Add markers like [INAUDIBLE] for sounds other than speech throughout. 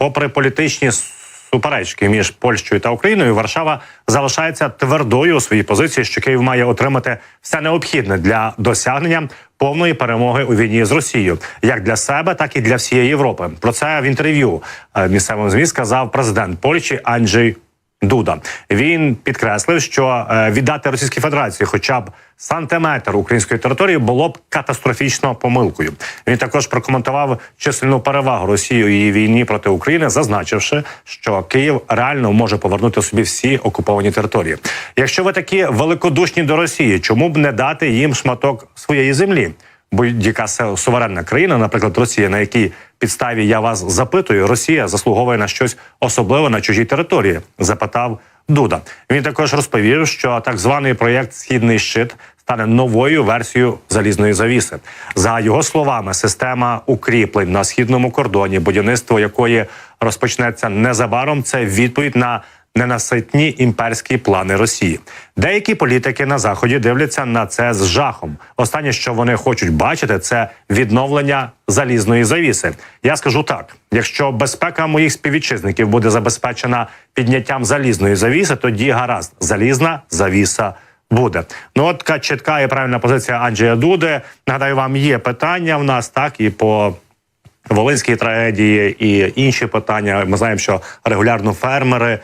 попри політичні суперечки між Польщею та Україною, Варшава залишається твердою у своїй позиції, що Київ має отримати все необхідне для досягнення повної перемоги у війні з Росією, як для себе, так і для всієї Європи. Про це в інтерв'ю місцевим місцевому змі сказав президент Польщі Анджей Дуда. Він підкреслив, що е, віддати Російській Федерації, хоча б сантиметр української території, було б катастрофічно помилкою. Він також прокоментував чисельну перевагу Росії у її війні проти України, зазначивши, що Київ реально може повернути собі всі окуповані території. Якщо ви такі великодушні до Росії, чому б не дати їм шматок своєї землі? Будь-яка суверенна країна, наприклад, Росія, на якій підставі я вас запитую, Росія заслуговує на щось особливе на чужій території, запитав Дуда. Він також розповів, що так званий проєкт Східний щит стане новою версією залізної завіси. За його словами, система укріплень на східному кордоні, будівництво якої розпочнеться незабаром, це відповідь на ненаситні імперські плани Росії. Деякі політики на заході дивляться на це з жахом. Останнє, що вони хочуть бачити, це відновлення залізної завіси. Я скажу так: якщо безпека моїх співвітчизників буде забезпечена підняттям залізної завіси, тоді гаразд, залізна завіса. Буде ну от чітка і правильна позиція Анджея Дуди. Нагадаю, вам є питання в нас так і по Волинській трагедії і інші питання. Ми знаємо, що регулярно фермери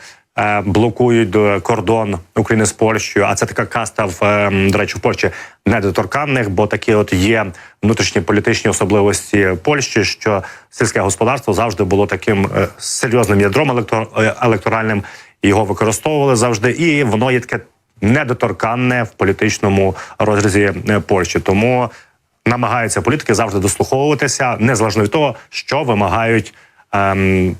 блокують е, кордон України з Польщею. А це така каста в е, до речі, в Польщі недоторканних, бо такі от є внутрішні політичні особливості Польщі, що сільське господарство завжди було таким е, серйозним ядром електор, е, електоральним. Його використовували завжди, і воно є таке недоторканне в політичному розрізі е, Польщі. Тому намагаються політики завжди дослуховуватися, незалежно від того, що вимагають. Ем,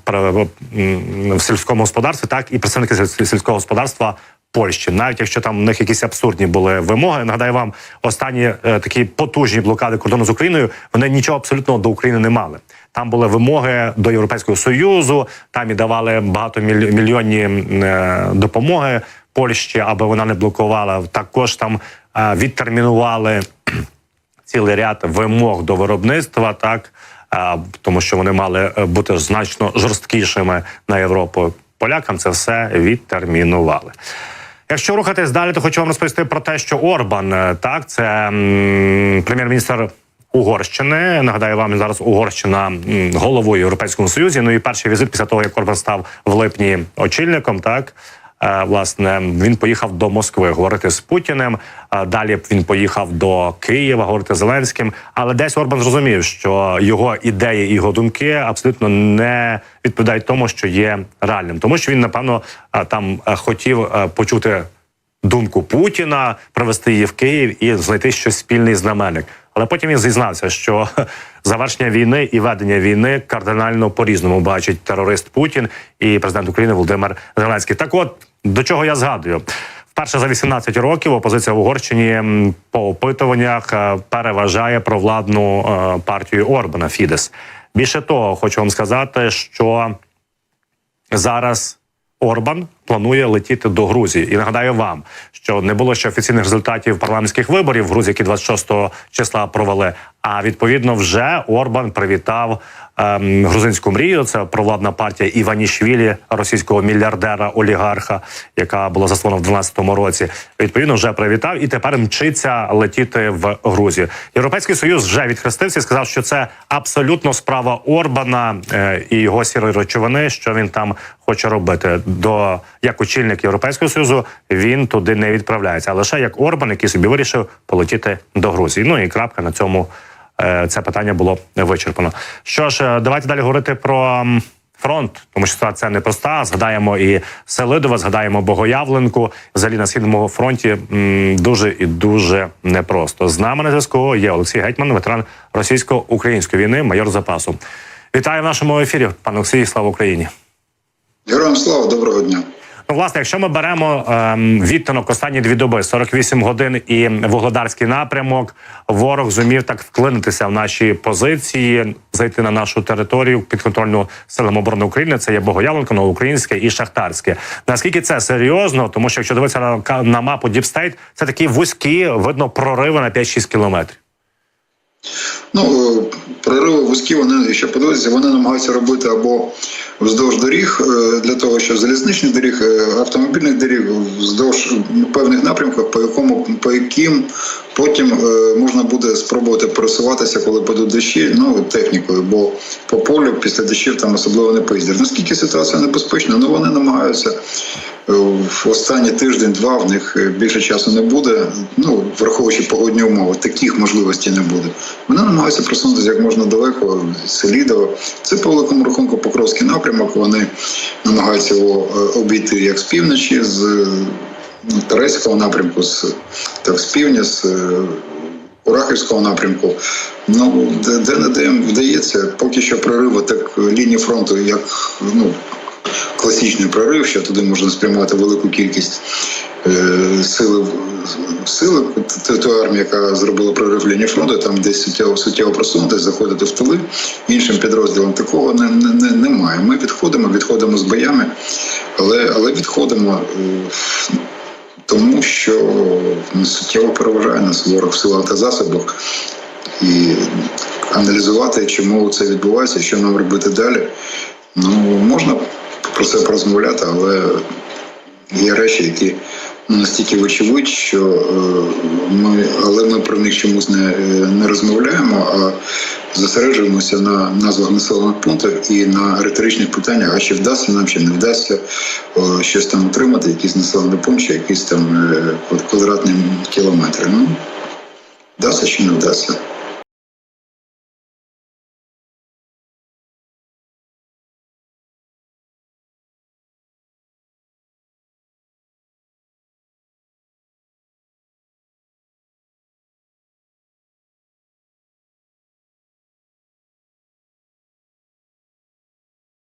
В сільському господарстві, так і представники сільського господарства Польщі, навіть якщо там у них якісь абсурдні були вимоги. Нагадаю вам, останні е, такі потужні блокади кордону з Україною вони нічого абсолютно до України не мали. Там були вимоги до Європейського союзу, там і давали багатомільйонні е, допомоги Польщі, аби вона не блокувала. Також там е, відтермінували цілий ряд вимог до виробництва, так тому що вони мали е, бути значно жорсткішими на Європу. Полякам це все відтермінували. Якщо рухатись далі, то хочу вам розповісти про те, що Орбан е, так це прем'єр-міністр. Угорщини нагадаю вам зараз Угорщина головою Європейському Союзі. Ну і перший візит після того, як Орбан став в липні очільником, так власне він поїхав до Москви говорити з Путіним. Е, Далі він поїхав до Києва говорити з Зеленським. Але десь Орбан зрозумів, що його ідеї і його думки абсолютно не відповідають тому, що є реальним, тому що він напевно е, там е, хотів е, почути думку Путіна, привести її в Київ і знайти щось спільний знаменник. Але потім він зізнався, що [LAUGHS] завершення війни і ведення війни кардинально по різному бачить терорист Путін і президент України Володимир Зеленський. Так, от до чого я згадую. Вперше за 18 років опозиція в Угорщині по опитуваннях е, переважає провладну е, партію Орбана Фідес. Більше того, хочу вам сказати, що зараз Орбан планує летіти до Грузії. І нагадаю вам, що не було ще офіційних результатів парламентських виборів в Грузії, які 26 числа провели. А відповідно, вже Орбан привітав ем, грузинську мрію. Це провладна партія Іванішвілі, російського мільярдера олігарха, яка була заснована в 2012 році. Відповідно, вже привітав і тепер мчиться летіти в Грузію. Європейський союз вже відхрестився і сказав, що це абсолютно справа Орбана е, і його сірої речовини, що він там хоче робити. До як очільник Європейського союзу він туди не відправляється, а лише як Орбан, який собі вирішив полетіти до Грузії. Ну і крапка на цьому це питання було вичерпано. Що ж, е, давайте далі говорити про. Фронт, тому що ситуація непроста. Згадаємо і Селидова, згадаємо Богоявленку. Взагалі на східному фронті дуже і дуже непросто. З нами на зв'язку є Олексій Гетьман, ветеран російсько-української війни, майор запасу. Вітаю в нашому ефірі, пане Олексій. Слава Україні! Героям слава, доброго дня. Ну, власне, якщо ми беремо ем, відтинок останні дві доби, 48 годин і вугледарський напрямок, ворог зумів так вклинитися в наші позиції, зайти на нашу територію підконтрольну силам оборони України. Це є Богоявленко, Новоукраїнське і Шахтарське. Наскільки це серйозно? Тому що якщо дивитися на, на мапу Діпстейт, це такі вузькі, видно, прориви на 5-6 кілометрів. Ну, е, прориви вузькі, вони, якщо подивитися, вони намагаються робити або вздовж доріг, е, для того, що залізничних доріг, е, автомобільних доріг, вздовж певних напрямків, по якому по яким потім можна буде спробувати пересуватися, коли падуть дощі, ну технікою, бо по полю після дощів там особливо не поїздиш. Наскільки ситуація небезпечна? Ну вони намагаються. Е, В останній тиждень-два в них е, більше часу не буде. Ну враховуючи погодні умови, таких можливостей не буде. Вони намагаються просунутися як можна далеко. Селідово. Це по великому рахунку Покровський напрямок. Вони намагаються його е, обійти як з півночі, з ну, напрямку, з так з півдня, з Урахівського напрямку. Ну де, не де вдається, поки що прориви так лінії фронту, як ну класичний прорив, що туди можна спрямувати велику кількість е, сили сили т- тої армії, яка зробила прорив лінії фронту, там десь суттєво суттєво просунути, заходити в тили. Іншим підрозділам такого не, не, не, немає. Ми відходимо, відходимо з боями, але, але відходимо. е, Тому що суттєво переважає нас ворог в силах та засобах і аналізувати, чому це відбувається, що нам робити далі. Ну можна про це порозмовляти, але є речі, які настільки вочевидь, що е, ми, але ми про них чомусь не, е, не розмовляємо, а зосереджуємося на назвах населених пунктів і на риторичних питаннях, а чи вдасться нам, чи не вдасться щось там отримати, якийсь населений пункт, чи якісь там е, квадратні кілометри. Ну, вдасться чи не вдасться.